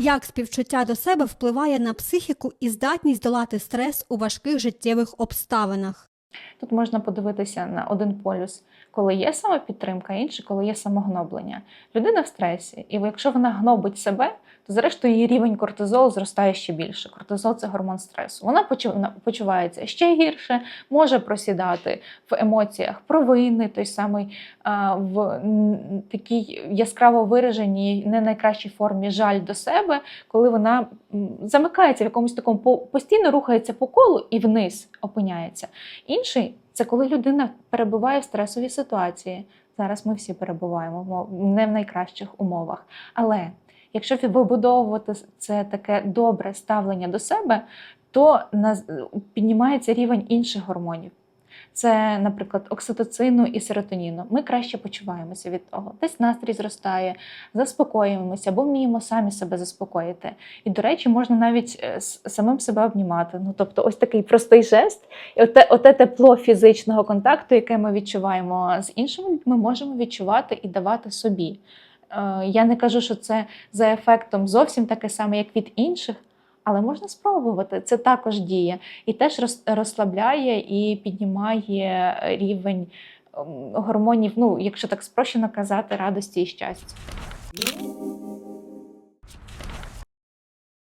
Як співчуття до себе впливає на психіку і здатність долати стрес у важких життєвих обставинах? Тут можна подивитися на один полюс, коли є самопідтримка, інший, коли є самогноблення. Людина в стресі, і якщо вона гнобить себе, зрештою її рівень кортизолу зростає ще більше. Кортизол це гормон стресу. Вона почу- почувається ще гірше, може просідати в емоціях провини, той самий в такій яскраво вираженій, не найкращій формі жаль до себе, коли вона замикається в якомусь такому постійно рухається по колу і вниз опиняється. Інший це коли людина перебуває в стресовій ситуації. Зараз ми всі перебуваємо не в найкращих умовах. Але якщо вибудовувати це таке добре ставлення до себе, то піднімається рівень інших гормонів. Це, наприклад, окситоцину і серотоніну. Ми краще почуваємося від того. Десь настрій зростає, заспокоюємося або вміємо самі себе заспокоїти. І, до речі, можна навіть е, самим себе обнімати. Ну, тобто, ось такий простий жест, і оте, оте тепло фізичного контакту, яке ми відчуваємо з іншими людьми, можемо відчувати і давати собі. Е, Я не кажу, що це за ефектом зовсім таке саме, як від інших, але можна спробувати. Це також діє і теж роз- розслабляє і піднімає рівень ем, гормонів, ну, якщо так спрощено казати, радості і щастя.